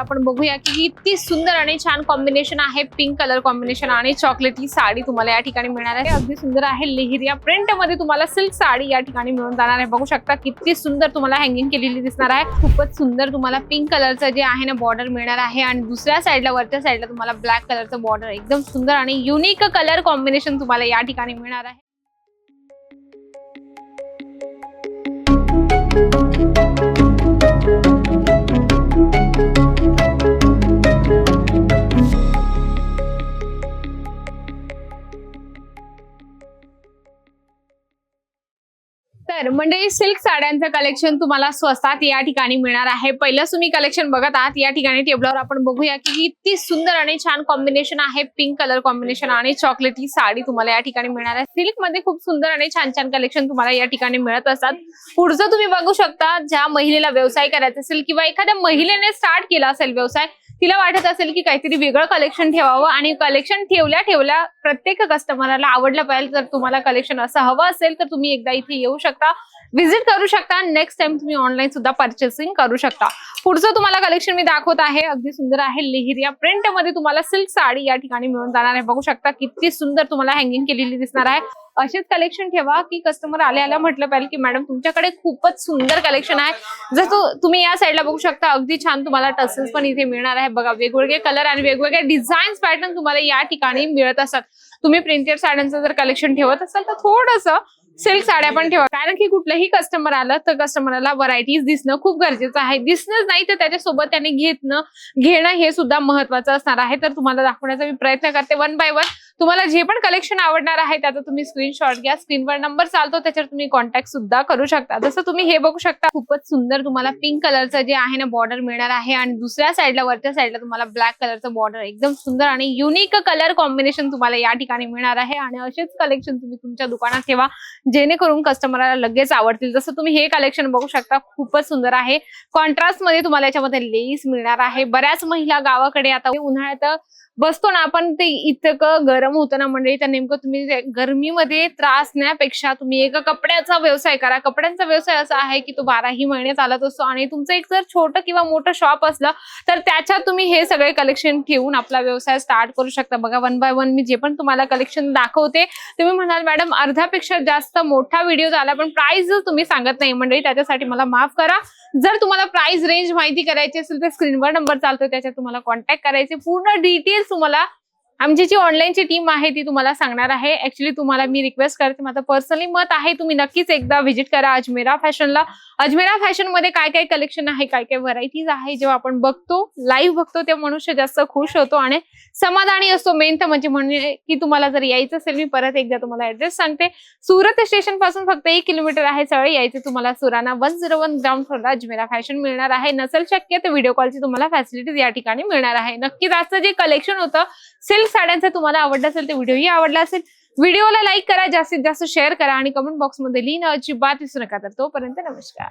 आपण बघूया की किती सुंदर आणि छान कॉम्बिनेशन आहे. पिंक कलर कॉम्बिनेशन आणि चॉकलेटी साडी तुम्हाला या ठिकाणी मिळणार आहे. अगदी सुंदर आहे. लेहिरिया प्रिंटमध्ये तुम्हाला सिल्क साडी या ठिकाणी मिळून जाणार आहे. बघू शकता किती सुंदर तुम्हाला हँगिंग केलेली दिसणार आहे. खूपच सुंदर तुम्हाला पिंक कलरचं जे आहे ना बॉर्डर मिळणार आहे. आणि दुसऱ्या साईडला वरच्या साईडला तुम्हाला ब्लॅक कलरचं बॉर्डर एकदम सुंदर आणि युनिक कलर कॉम्बिनेशन तुम्हाला या ठिकाणी मिळणार आहे. तर मंडळी सिल्क साड्यांचं कलेक्शन तुम्हाला स्वस्तात या ठिकाणी मिळणार आहे. पहिलंच तुम्ही कलेक्शन बघत आहात. या ठिकाणी टेबलावर आपण बघूया की किती सुंदर आणि छान कॉम्बिनेशन आहे. पिंक कलर कॉम्बिनेशन आणि चॉकलेटी साडी तुम्हाला या ठिकाणी मिळणार आहे. सिल्कमध्ये खूप सुंदर आणि छान छान कलेक्शन तुम्हाला या ठिकाणी मिळत असतात. पुढचं तुम्ही बघू शकता ज्या महिलेला व्यवसाय करायचा असेल किंवा एखाद्या महिलेने स्टार्ट केला असेल व्यवसाय तिला वाटत असेल की काहीतरी वेगळं कलेक्शन ठेवावं आणि कलेक्शन ठेवल्या ठेवल्या प्रत्येक कस्टमरला आवडलं पाहिजे. जर तुम्हाला कलेक्शन असं हवं असेल तर तुम्ही एकदा इथे येऊ शकता. व्हिजिट करू शकता. नेक्स्ट टाइम तुम्ही ऑनलाईन सुद्धा परचेसिंग करू शकता. पुढचं तुम्हाला कलेक्शन मी दाखवत आहे. अगदी सुंदर आहे. लिहिर प्रिंटमध्ये तुम्हाला सिल्क साडी या ठिकाणी मिळून जाणार आहे. बघू शकता किती सुंदर तुम्हाला हँगिंग केलेली दिसणार आहे. असेच कलेक्शन ठेवा की कस्टमर आले आल्या म्हटलं पाहिजे की मॅडम तुमच्याकडे खूपच सुंदर कलेक्शन आहे. जर तुम्ही या साईडला बघू शकता अगदी छान तुम्हाला टसेल्स पण इथे मिळणार आहे. बघा वेगवेगळे कलर आणि वेगवेगळे डिझाईन्स पॅटर्न तुम्हाला या ठिकाणी मिळत असतात. तुम्ही प्रिंटेड साड्यांचं जर कलेक्शन ठेवत असाल तर थोडंसं सिल्क साड्या पण ठेवा. कारण की कुठलंही कस्टमर आलं तर कस्टमरला व्हरायटीज दिसणं खूप गरजेचं आहे. दिसणंच नाही तर त्याच्यासोबत त्याने घेतणं घेणं हे सुद्धा महत्वाचं असणार आहे. तर तुम्हाला दाखवण्याचा मी प्रयत्न करते वन बाय वन तुम्हाला जे पण कलेक्शन आवडणार आहे त्याचा तुम्ही स्क्रीनशॉट घ्या. स्क्रीनवर नंबर चालतो त्याच्यावर तुम्ही कॉन्टॅक्ट सुद्धा करू शकता. जसं तुम्ही हे बघू शकता खूपच सुंदर तुम्हाला पिंक कलरचं जे आहे ना बॉर्डर मिळणार आहे आणि दुसऱ्या साईडला वरच्या साईडला तुम्हाला ब्लॅक कलरचं बॉर्डर एकदम सुंदर आणि युनिक कलर कॉम्बिनेशन तुम्हाला या ठिकाणी मिळणार आहे. आणि असेच कलेक्शन तुम्ही तुमच्या दुकानात ठेवा जेणेकरून कस्टमरला लगेच आवडतील. जसं तुम्ही हे कलेक्शन बघू शकता खूपच सुंदर आहे. कॉन्ट्रास्टमध्ये तुम्हाला याच्यामध्ये लेस मिळणार आहे. बऱ्याच महिला गावाकडे आता उन्हाळ्यात बसतो ना आपण ते इतकं गरम होतं ना मंडळी तर नेमकं तुम्ही गरमीमध्ये त्रास त्रासण्यापेक्षा तुम्ही एका कपड्याचा व्यवसाय करा. कपड्यांचा व्यवसाय असा आहे की तो बाराही महिने चालत असतो आणि तुमचं एक जर छोटं किंवा मोठं शॉप असलं तर त्याच्यात तुम्ही हे सगळे कलेक्शन ठेवून आपला व्यवसाय स्टार्ट करू शकता. बघा वन बाय वन मी जे पण तुम्हाला कलेक्शन दाखवते तुम्ही म्हणाल मॅडम अर्ध्यापेक्षा जास्त मोठा व्हिडिओ झाला पण प्राइस तुम्ही सांगत नाही मंडळी त्याच्यासाठी मला माफ करा. जर तुम्हाला प्राइस रेंज माहिती करायची असेल तर स्क्रीनवर नंबर चालतो त्याच्यात तुम्हाला कॉन्टॅक्ट करायचे. पूर्ण डिटेल्स तुम्हाला आमची जी ऑनलाईनची टीम आहे ती तुम्हाला सांगणार आहे. ऍक्च्युली तुम्हाला मी रिक्वेस्ट करते माझं पर्सनली मत आहे तुम्ही नक्कीच एकदा व्हिजिट करा अजमेरा फॅशनला अजमेरा फॅशनमध्ये काय काय कलेक्शन आहे काय काय व्हरायटीज आहे जेव्हा आपण बघतो लाईव्ह बघतो तेव्हा मनुष्य जास्त खुश होतो आणि समाधानी असतो. मेन तर म्हणजे म्हणजे की तुम्हाला जर यायचं असेल मी परत एकदा तुम्हाला ऍड्रेस सांगते. सुरत स्टेशनपासून फक्त एक किलोमीटर आहे सगळं यायचं तुम्हाला Surana one zero one ground फ्लोरला Ajmera fashion मिळणार आहे. नसेल शक्य तर व्हिडिओ कॉलची तुम्हाला फॅसिलिटीज या ठिकाणी मिळणार आहे. नक्कीच आजचं जे कलेक्शन होतं सिल्क साड्यांचा तुम्हाला आवडलं असेल तर व्हिडिओही आवडला असेल व्हिडिओला लाईक करा जास्तीत जास्त शेअर करा आणि कमेंट बॉक्समध्ये लिहिणं अजिबात विसरू नका. तर तोपर्यंत नमस्कार.